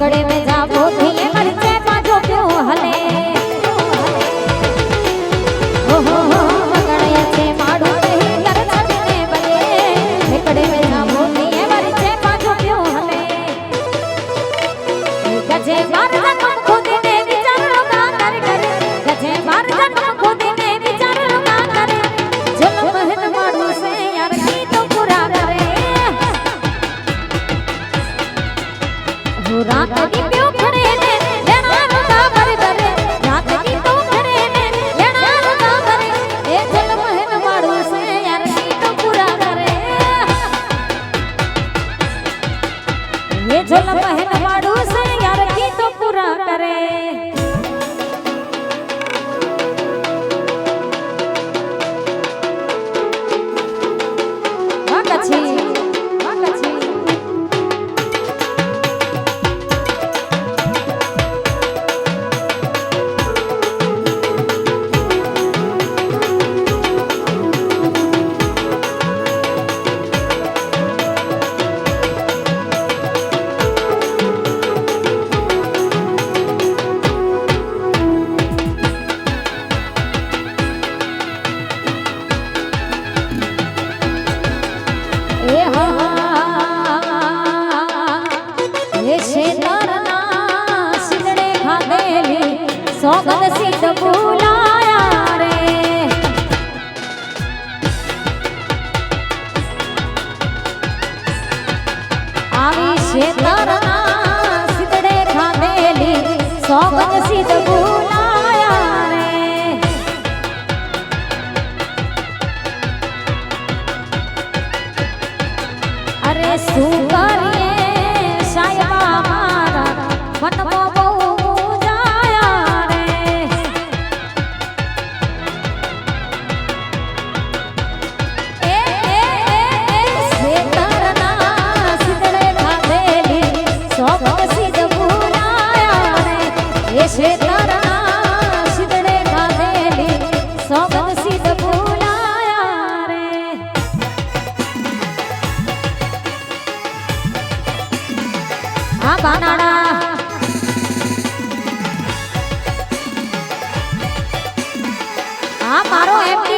आंकड़े में जा ঘোরা Só manda assim. હા બાનાડા હા મારો એમડી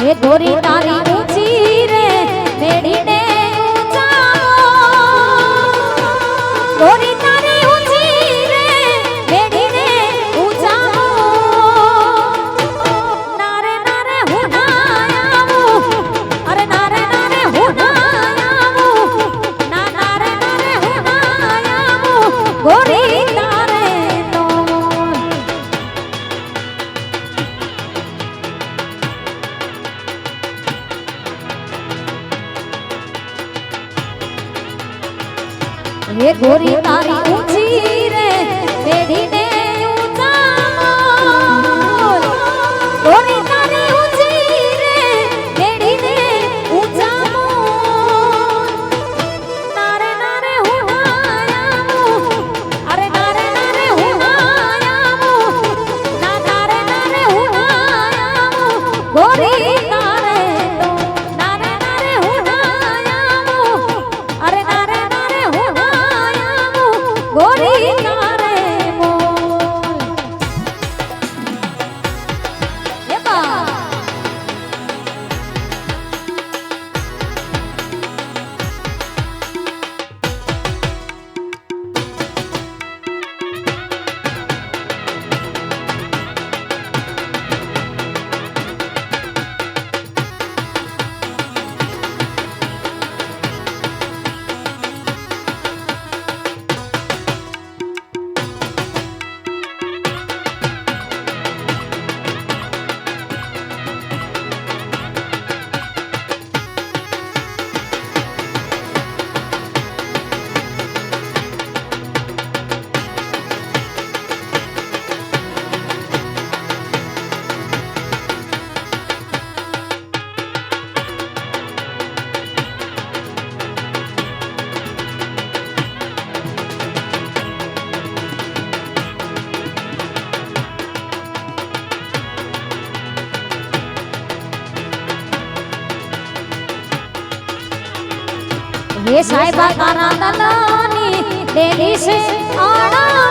હે ગોરી તારી ઊંચી રે મેળીને ये गोरी तारी ऊँची। বাগানা দালানি দেরিসে আড়া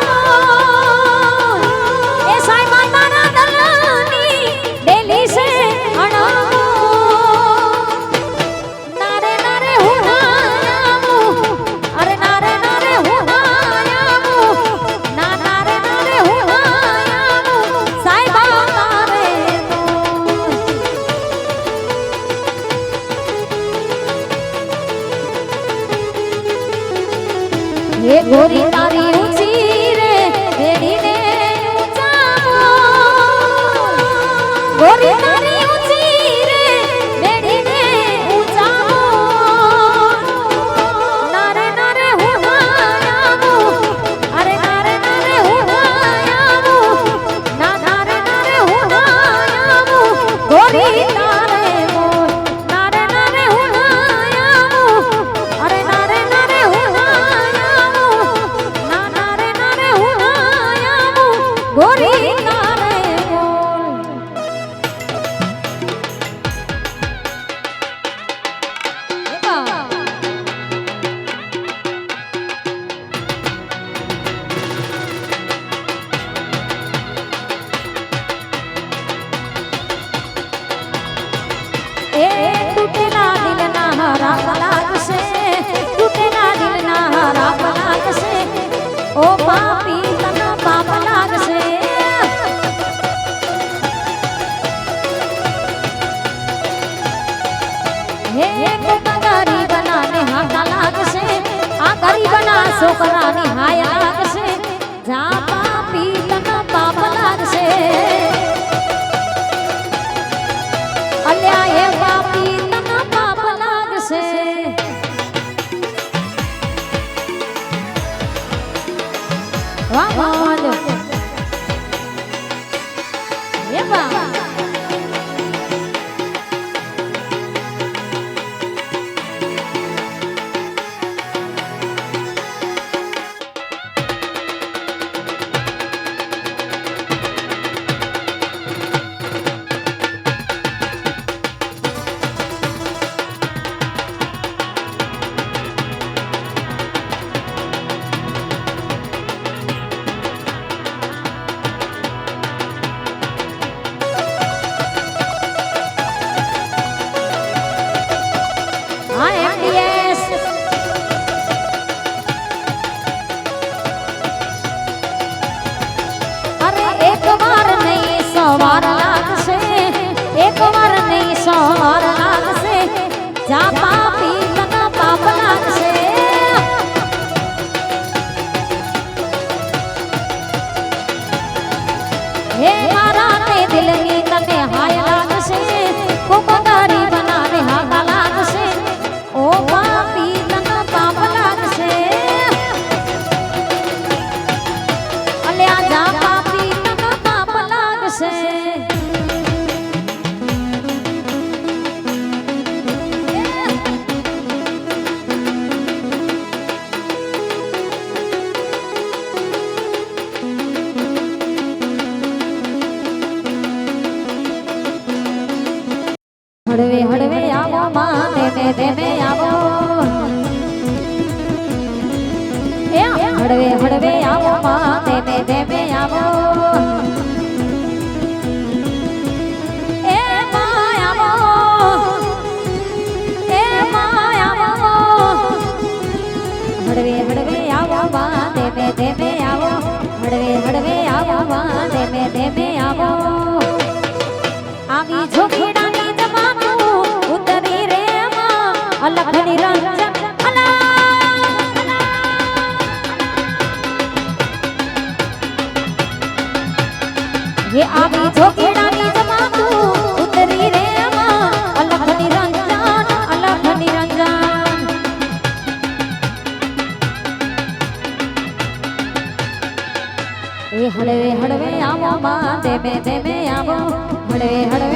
છોકરાની હળવે હળવે આવો, માં, ધીમે ધીમે આવો. હળવે હળવે આવો, માં, ધીમે ધીમે આવો. હળવે હળવે આવો, માં હળવે હળવે આવો, માં, ધીમે ધીમે આવી. હળવે હળવે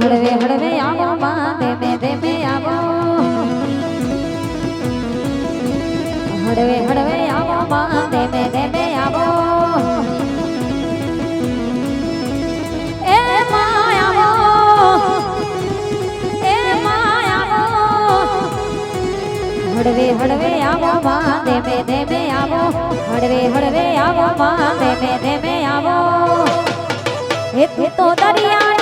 હળવે હળવે આવો, માં ધીમે ધીમે આવો. હળવે હળવે આવો, માં ધીમે ધીમે આવો. હળવે હળવે આવો, માં ધીમે ધીમે આવો. હળવે હળવે આવો, માં ધીમે ધીમે આવો. હે તો તો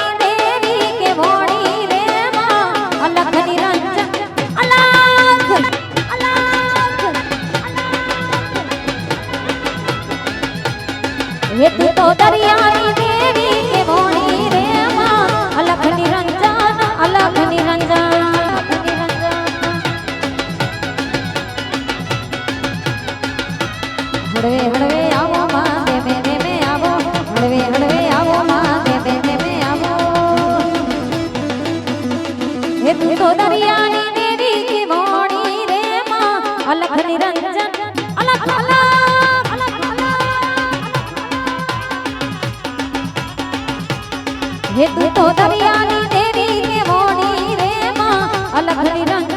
હે તું દરિયાની દેવી કે મોડી રે માં અલખ નિરંજન અલખ નિરંજન હળવે હળવે તું તો હે તું તો દરિયાની દેવી કે મોડી રે માં અલખ નિરંજન